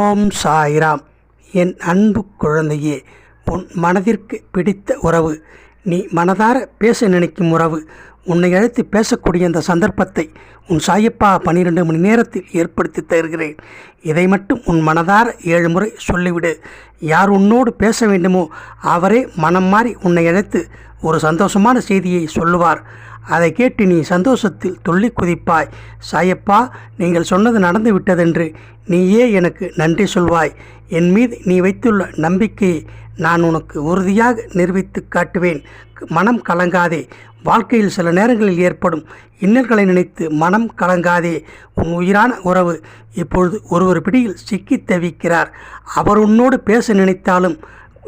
ஓம் சாய்ராம். என் அன்பு குழந்தையே உன் மனதிற்கு பிடித்த உறவு. நீ மனதார பேச நினைக்கும் உறவு. உன்னை அழைத்து பேசக்கூடிய அந்த சந்தர்ப்பத்தை உன் சாயப்பா பன்னிரெண்டு மணி நேரத்தில் ஏற்படுத்தி தருகிறேன். இதை மட்டும் உன் மனதார ஏழு முறை சொல்லிவிடு. யார் உன்னோடு பேச வேண்டுமோ அவரே மனம் மாறி உன்னை அழைத்து ஒரு சந்தோஷமான செய்தியை சொல்லுவார். அதை கேட்டு நீ சந்தோஷத்தில் துள்ளி குதிப்பாய். சாயப்பா நீங்கள் சொன்னது நடந்து விட்டதென்று நீயே எனக்கு நன்றி சொல்வாய். என் மீது நீ வைத்துள்ள நம்பிக்கையை நான் உனக்கு உறுதியாக நிரூபித்து காட்டுவேன். மனம் கலங்காதே. வாழ்க்கையில் சில நேரங்களில் ஏற்படும் இன்னல்களை நினைத்து மனம் கலங்காதே. உன் உயிரான உறவு இப்பொழுது ஒருவர் பிடியில் சிக்கி தவிக்கிறார். அவர் உன்னோடு பேச நினைத்தாலும்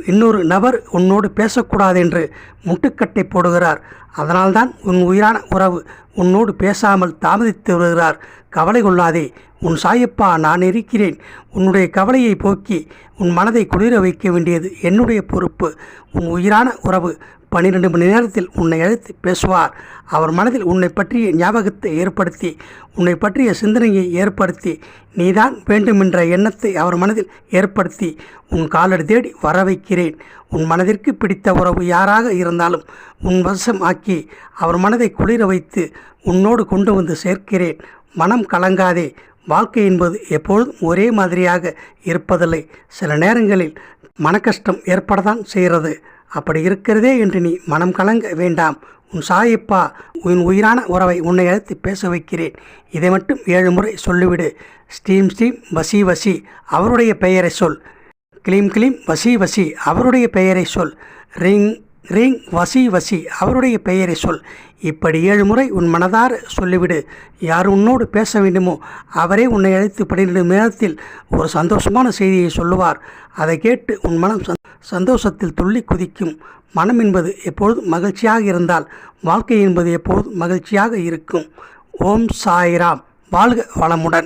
இன்னொரு நபர் உன்னோடு பேசக்கூடாது என்று முட்டுக்கட்டை போடுகிறார். அதனால்தான் உன் உயிரான உறவு உன்னோடு பேசாமல் தாமதித்து வருகிறார். கவலை கொள்ளாதே. உன் சாயப்பா நான் இருக்கிறேன். உன்னுடைய கவலையை போக்கி உன் மனதை குளிர வைக்க வேண்டியது என்னுடைய பொறுப்பு. உன் உயிரான உறவு. பன்னிரெண்டு மணி நேரத்தில் உன்னை அழைத்து பேசுவார். அவர் மனதில் உன்னை பற்றிய ஞாபகத்தை ஏற்படுத்தி உன்னை பற்றிய சிந்தனையை ஏற்படுத்தி நீதான் வேண்டுமென்ற எண்ணத்தை அவர் மனதில் ஏற்படுத்தி உன் காலடி தேடி வர வைக்கிறேன். உன் மனதிற்கு பிடித்த உறவு யாராக இருந்தாலும் உன் வசம் ஆக்கி அவர் மனதை குளிர வைத்து உன்னோடு கொண்டு வந்து சேர்க்கிறேன். மனம் கலங்காதே. வாழ்க்கை என்பது எப்பொழுதும் ஒரே மாதிரியாக இருப்பதில்லை. சில நேரங்களில் மனக்கஷ்டம் ஏற்படத்தான் செய்கிறது. அப்படி இருக்கிறதே என்று நீ மனம் கலங்க வேண்டாம். உன் சாயிப்பா உன் உயிரான உறவை உன்னை அழைத்து பேச வைக்கிறேன். இதை மட்டும் ஏழு முறை சொல்லிவிடு. ஸ்டீம் ஸ்டீம் வசி வசி அவருடைய பெயரை சொல். கிளீம் கிளீம் வசி வசி அவருடைய பெயரை சொல். ரிங் ரிங் வசி வசி அவருடைய பெயரை சொல். இப்படி ஏழு முறை உன் மனதார் சொல்லிவிடு. யார் உன்னோடு பேச வேண்டுமோ அவரே உன்னை அழைத்து பன்னிரண்டு நேரத்தில் ஒரு சந்தோஷமான செய்தியை சொல்லுவார். அதை கேட்டு உன் மனம் சந்- சந்தோஷத்தில் துள்ளி குதிக்கும். மனம் என்பது எப்பொழுதும் மகிழ்ச்சியாக இருந்தால் வாழ்க்கை என்பது எப்பொழுதும் மகிழ்ச்சியாக இருக்கும். ஓம் சாய்ராம். வாழ்க வளமுடன்.